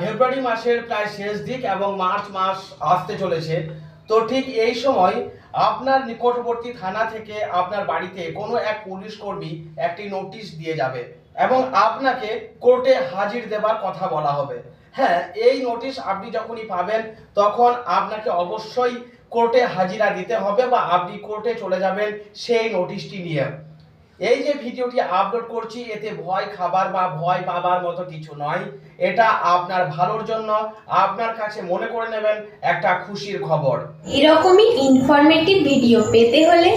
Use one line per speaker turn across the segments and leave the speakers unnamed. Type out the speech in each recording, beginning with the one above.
ফেব্রুয়ারি মাসের প্রায় শেষ দিক এবং মার্চ মাস আসতে চলেছে। তো ঠিক এই সময় আপনার নিকটবর্তী থানা থেকে আপনার বাড়িতে কোনো এক পুলিশ কর্মী একটি নোটিশ দিয়ে যাবে এবং আপনাকে কোর্টে হাজির দেবার কথা বলা হবে। হ্যাঁ এই নোটিশ আপনি যখনই পাবেন, তখন আপনাকে অবশ্যই কোর্টে হাজিরা দিতে হবে বা আপনি কোর্টে চলে যাবেন সেই নোটিশটি নিয়ে। এই যে ভিডিওটি আপলোড করছি এতে ভয় খাবার বা ভয় পাবার মতো কিছু নয়। এটা আপনার ভালোর জন্য আপনার কাছে মনে করে নেবেন একটা খুশির খবর।
এরকমই ইনফরমেটিভ ভিডিও পেতে হলে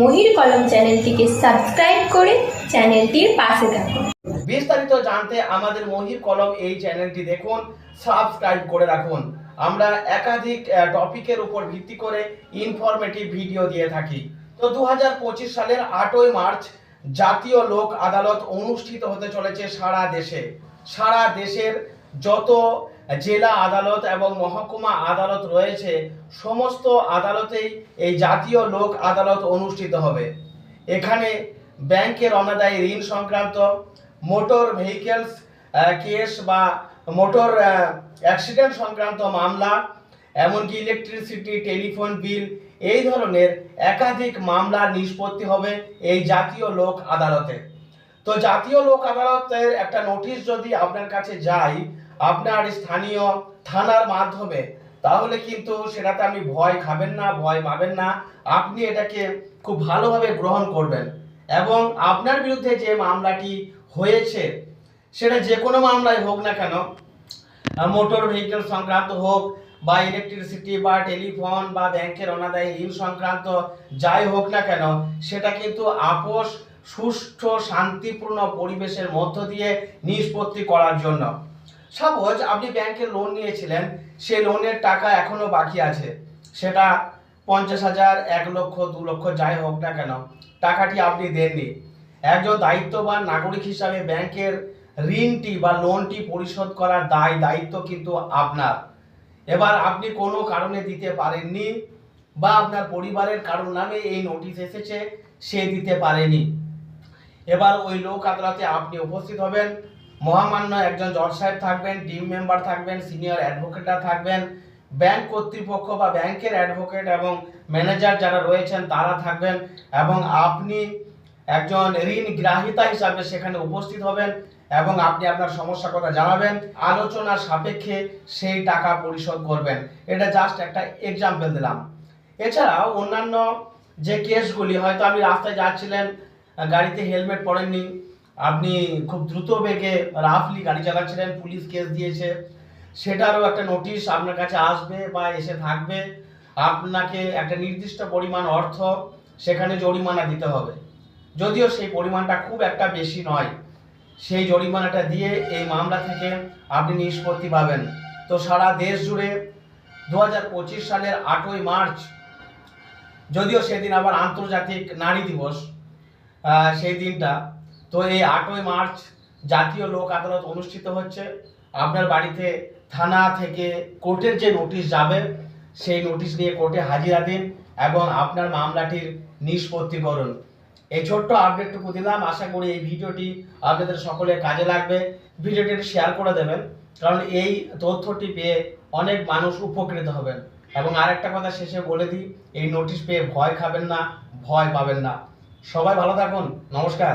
মহির কলম চ্যানেলটিকে সাবস্ক্রাইব করে চ্যানেলটির পাশে থাকুন।
বিস্তারিত জানতে আমাদের মহির কলম এই চ্যানেলটি দেখুন সাবস্ক্রাইব করে রাখুন। আমরা একাধিক টপিকের উপর ভিত্তি করে ইনফরমেটিভ ভিডিও দিয়ে থাকি। তো দু হাজার পঁচিশ সালের আটই মার্চ জাতীয় লোক আদালত অনুষ্ঠিত হতে চলেছে সারা দেশে। সারা দেশের যত জেলা আদালত এবং মহকুমা আদালত রয়েছে, সমস্ত আদালতেই এই জাতীয় লোক আদালত অনুষ্ঠিত হবে। এখানে ব্যাংকের অনাদায়ী ঋণ সংক্রান্ত, মোটর ভেহিকেলস কেস বা মোটর অ্যাক্সিডেন্ট সংক্রান্ত মামলা এমনকি ইলেকট্রিসিটি টেলিফোন বিল এই ধরনের একাধিক মামলার নিষ্পত্তি হবে এই জাতীয় লোক আদালতে। তো জাতীয় লোক আদালতের একটা নোটিশ যদি আপনার কাছে যায়, আপনার স্থানীয় থানার মাধ্যমে, তাহলে কিন্তু সেটাতে আপনি ভয় খাবেন না, ভয় পাবেন না। আপনি এটাকে খুব ভালোভাবে গ্রহণ করবেন। এবং আপনার বিরুদ্ধে যে মামলাটি হয়েছে, সেটা যে কোনো মামলায় হোক না কেন মোটর ভেহিকেল সংক্রান্ত হোক বা ইলেকট্রিসিটি বা টেলিফোন বা ব্যাংকের অনাদায়ী ঋণ সংক্রান্ত যাই হোক না কেন, সেটা কিন্তু আপোষ, সুষ্ঠু, শান্তিপূর্ণ পরিবেশের মধ্য দিয়ে নিষ্পত্তি করার জন্য। সাপোজ আপনি ব্যাংকে লোন নিয়েছিলেন, সে লোনের টাকা এখনও বাকি আছে। সেটা পঞ্চাশ হাজার, এক লক্ষ, দু লক্ষ, যাই হোক না কেন, টাকাটি আপনি দেননি। একজন দায়িত্ববান নাগরিক হিসাবে ব্যাংকের ঋণটি বা লোনটি পরিশোধ করার দায়, দায়িত্ব কিন্তু আপনার। এবার আপনি কোনো কারণে দিতে পারেননি বা আপনার পরিবারের কারণ নামে এই নোটিশ এসেছে, সে দিতে পারেনি। এবার ওই লোক আদালতে আপনি উপস্থিত হবেন। মহামান্য একজন জজ সাহেব থাকবেন টিম মেম্বার থাকবেন সিনিয়র অ্যাডভোকেটরা থাকবেন। ব্যাংক কর্তৃপক্ষ বা ব্যাংকের অ্যাডভোকেট এবং ম্যানেজার যারা রয়েছেন, তারা থাকবেন এবং আপনি একজন ঋণ গ্রাহিতা হিসাবে সেখানে উপস্থিত হবেন এবং আপনি আপনার সমস্যার কথা জানাবেন, আলোচনার সাপেক্ষে সেই টাকা পরিশোধ করবেন। এটা জাস্ট একটা এক্সাম্পল দিলাম। এছাড়াও অন্যান্য যে কেসগুলি হয়তো আপনি রাস্তায় যাচ্ছিলেন, গাড়িতে হেলমেট পরেননি, আপনি খুব দ্রুত বেগে রাফলি গাড়ি চালাচ্ছিলেন, পুলিশ কেস দিয়েছে, সেটারও একটা নোটিশ আপনার কাছে আসবে বা এসে থাকবে। আপনাকে একটা নির্দিষ্ট পরিমাণ অর্থ সেখানে জরিমানা দিতে হবে। যদিও সেই পরিমাণটা খুব একটা বেশি নয়, সেই জরিমানাটা দিয়ে এই মামলা থেকে আপনি নিষ্পত্তি পাবেন। তো সারা দেশ জুড়ে দু হাজার পঁচিশ সালের আটই মার্চ, যদিও সেদিন আবার আন্তর্জাতিক নারী দিবস সেই দিনটা, তো এই আটই মার্চ জাতীয় লোক আদালত অনুষ্ঠিত হচ্ছে। আপনার বাড়িতে থানা থেকে কোর্টের যে নোটিশ যাবে, সেই নোটিশ নিয়ে কোর্টে হাজিরা দিন এবং আপনার মামলাটির নিষ্পত্তি করুন। এই ছোট্ট আপডেটটুকু দিলাম। আশা করি এই ভিডিওটি আপনাদের সকলে কাজে লাগবে। ভিডিওটি শেয়ার করে দেবেন, কারণ এই তথ্যটি পেয়ে অনেক মানুষ উপকৃত হবেন। এবং আরেকটা কথা শেষে বলে দিই, এই নোটিশ পেয়ে ভয় খাবেন না, ভয় পাবেন না। সবাই ভালো থাকুন, নমস্কার।